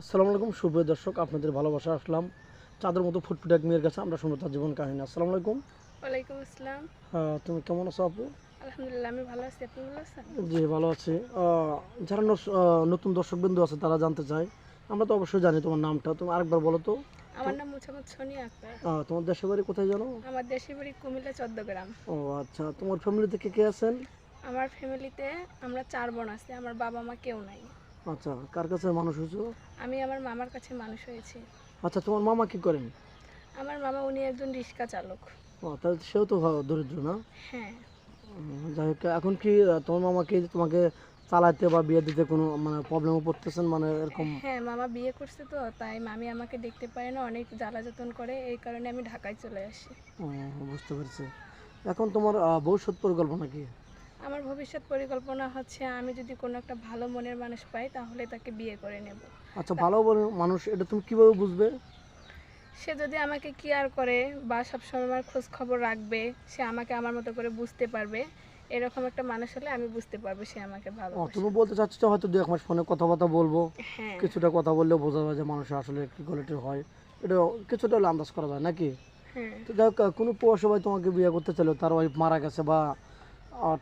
আসসালামু আলাইকুম সুপ্রিয় দর্শক আপনাদের ভালোবাসা আসলাম চাঁদের মতো ফুটফুটে এক মেয়ের কাছে আমরা শুনব তার জীবন কাহিনী। আসসালামু আলাইকুম। ওয়ালাইকুম আসসালাম। আহ, তুমি কেমন আছো আপু? আলহামদুলিল্লাহ আমি ভালো আছি। আপনি ভালো আছেন? জি ভালো আছি। যারা নতুন দর্শকবৃন্দু আছে তারা জানতে চায়। আমরা তো অবশ্যই জানি তোমার নামটা। তুমি আরেকবার বলো তো। আমার নাম মুছামত সোনি আক্তার। তোমার দেশের বাড়ি কোথায় জানো? আমার দেশের বাড়ি কুমিল্লা চোদ্দগ্রাম। ও আচ্ছা। তোমার ফ্যামিলিতে কে কে আছেন? আমার ফ্যামিলিতে আমরা চার বোন আছি আমার বাবা মা কেউ নাই। আচ্ছা কার কাছে মানুষ হয়েছো? আমি আমার মামার কাছে মানুষ হয়েছি। আচ্ছা তোমার মামা কি করেন? আমার মামা উনি একজন রিক্সা চালক। ও তাহলে সেও তো দরিদ্র না? হ্যাঁ। যাই হোক এখন কি তোমার মামা কি তোমাকে চালাতে বা বিয়ে দিতে কোনো মানে প্রবলেমে পড়তেছেন? মানে এরকম হ্যাঁ মামা বিয়ে করছে তো তাই মামি আমাকে দেখতে পারে না অনেক জ্বালা যতন করে এই কারণে আমি ঢাকায় চলে আসি। ও, বুঝতে পেরেছি। এখন তোমার ভবিষ্যৎ পরিকল্পনা কি? আমার ভবিষ্যৎ পরিকল্পনা হচ্ছে আমি যদি কোনো একটা ভালো মনের মানুষ পাই তাহলে তাকে বিয়ে করে নেব। আচ্ছা ভালো মানুষ এটা তুমি কীভাবে বুঝবে? সে যদি আমাকে কেয়ার করে বা সবসময় আমার খোঁজ খবর রাখবে সে আমাকে আমার মতো করে বুঝতে পারবে এরকম একটা মানুষ হলে আমি বুঝতে পারব সে আমাকে ভালোবাসে। তুমি বলতে চাচ্ছ যে হয়তো দু এক মাস ফোনে কথাবার্তা বলব। হ্যাঁ। কিছুটা কথা বললেও বোঝা যায় যে মানুষের আসলে কি কোয়ালিটির হয়। এটা কিছুটা হলে আন্দাজ করা যায় নাকি? হ্যাঁ। তো যাই হোক কোনো প্রবাসী ভাই তোমাকে বিয়ে করতে চাইলো তার ওয়াইফ মারা গেছে বা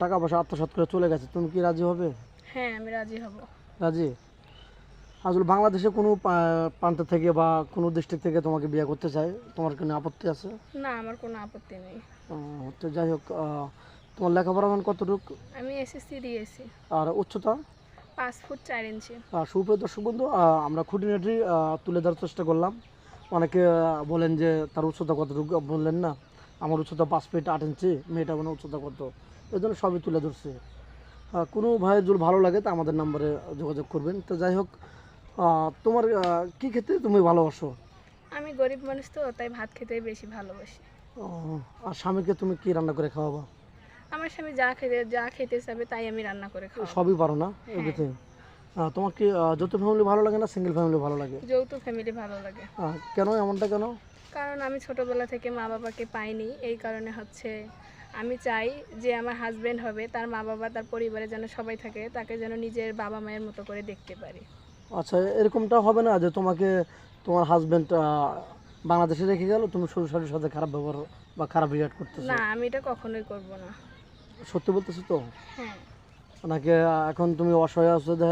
টাকা পয়সা আত্মসাৎ করে চলে গেছে। তুমি কি রাজি হবে? হ্যাঁ আমি রাজি হব। রাজি? আসলে বাংলাদেশে কোনো প্রান্ত থেকে বা কোনো ডিস্ট্রিক্ট থেকে তোমাকে বিয়ে করতে চায়? তোমার কোনো আপত্তি আছে? না আমার কোনো আপত্তি নেই। তো যাই হোক তোমার লেখাপড়া মান কতটুকু? আমি এসএসসি দিয়েছি। আর উচ্চতা? পাঁচ ফুট চার ইঞ্চি। সুপ্রিয় দর্শক বন্ধু আমরা খুঁটিনাটি তুলে ধরার চেষ্টা করলাম। অনেকে বলেন যে তার উচ্চতা কতটুকু? বললেন না আমার উচ্চতা পাঁচ ফিট আট ইঞ্চি মেয়েটা মানে উচ্চতা কত? এই জন্য সবই তুলে ধরছে। কোনো ভাইয়ের যদি ভালো লাগে তা আমাদের নাম্বারে যোগাযোগ করবেন। তো যাই হোক তোমার কি খেতে তুমি ভালোবাসো? আমি গরিব মানুষ তো তাই ভাত খেতেই বেশি ভালোবাসি। আর স্বামীকে তুমি কি রান্না করে খাওয়াবা? আমার স্বামী যা খেতে যা খেতে চাবে তাই আমি রান্না করে খাওয়া সবই পারো না? এভরিথিং তোমার কি যৌথ ফ্যামিলি ভালো লাগে না সিঙ্গেল ফ্যামিলি ভালো লাগে? যৌথ ফ্যামিলি ভালো লাগে। কেন এমনটা কেন? কারণ আমি ছোটবেলা থেকে মা বাবাকে পাইনি এই কারণে হচ্ছে আমি চাই যে আমার হাজবেন্ড হবে তার মা বাবা তার পরিবারে যেন সবাই থাকে তাকে যেন নিজের বাবা মায়ের মতো করে দেখতে পারি। আচ্ছা এরকমটা হবে না যে তোমাকে তোমার হাজবেন্ড বাংলাদেশে রেখে গেল তুমি শ্বশুর শাশুড়ির সাথে খারাপ ব্যবহার বা খারাপ রিয়াক্ট করতেছো? না আমি এটা কখনোই করব না। সত্যি বলতেছো তো? হ্যাঁ। নাকি এখন তুমি অসহায় আছো যে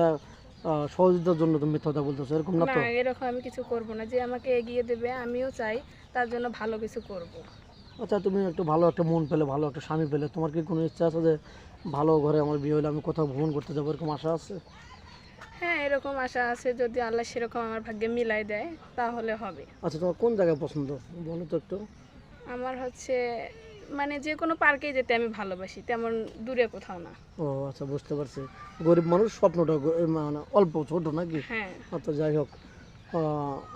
সহযোগিতার জন্য তুমি মিথ্যা কথা বলতেছো এরকম না না তো? এরকম আমি কিছু করব না যে আমাকে এগিয়ে দেবে আমিও চাই তার জন্য ভালো কিছু করব। আচ্ছা তুমি একটু ভালো একটা মন পেলে ভালো একটা স্বামী পেলে তোমার কি কোনো ইচ্ছা আছে যে ভালো ঘরে আমার বিয়ে হলে আমি কোথাও ভ্রমণ করতে যাব এরকম আশা আছে? হ্যাঁ এরকম আশা আছে যদি আল্লাহ সেরকম আমার ভাগ্যে মিলাই দেয় তাহলে হবে। আচ্ছা তোমার কোন জায়গায় পছন্দ? বলো তো একটু। আমার হচ্ছে মানে যে কোনো পার্কেই যেতে আমি ভালোবাসি তেমন দূরে কোথাও না। ও আচ্ছা বুঝতে পারছি। গরিব মানুষ স্বপ্নটা মানে অল্প ছোট নাকি? হ্যাঁ। আচ্ছা যাই হোক।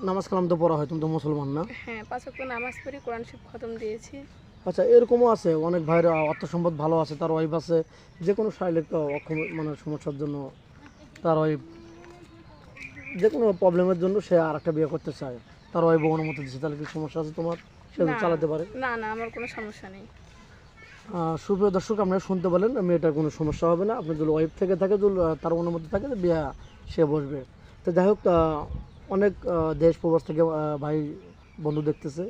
নামাজ কালাম তো পড়া হয় তুমি তো মুসলমান না? হ্যাঁ পাঁচ ওয়াক্ত নামাজ পড়ি কোরআন শিব খতম দিয়েছি। আচ্ছা এরকমও আছে অনেক ভাইরা অর্থ সম্পদ ভালো আছে তার ওয়াইফ আছে যে কোনো শারীরিক অক্ষম মানে সমস্যার জন্য তার ওয়াইফ যে কোনো প্রবলেমের জন্য সে আর একটা বিয়ে করতে চায়। তার ওয়াইফ অনুমতি দিচ্ছে তাহলে কি সমস্যা আছে তোমার? সে চালাতে পারে। না না আমার কোনো সমস্যা নেই। সুপ্রিয় দর্শক আপনারা শুনতে বলেন মেয়েটার কোনো সমস্যা হবে না। আপনি যদি ওয়াইফ থেকে থাকে তার অনুমতি থাকে বিয়ে সে বসবে। তো যাই হোক অনেক দেশ প্রবাস থেকে ভাই বন্ধু দেখতেছে।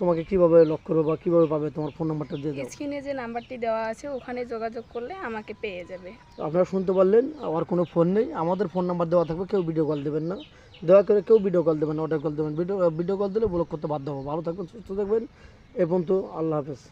তোমাকে কীভাবে লক করবে বা কীভাবে পাবে? তোমার ফোন নাম্বারটা দিয়ে দাও। স্ক্রিনে যে নাম্বারটি দেওয়া আছে ওখানে যোগাযোগ করলে আমাকে পেয়ে যাবে। আপনারা শুনতে পারলেন আর কোনো ফোন নেই। আমাদের ফোন নাম্বার দেওয়া থাকবে কেউ ভিডিও কল দেবেন না। দয়া করে কেউ ভিডিও কল দেবেন না অডিও কল দেবেন। ভিডিও ভিডিও কল দিলে ব্লক করতে বাধ্য হব। ভালো থাকবেন সুস্থ থাকবেন। এ পর্যন্ত আল্লাহ হাফেজ।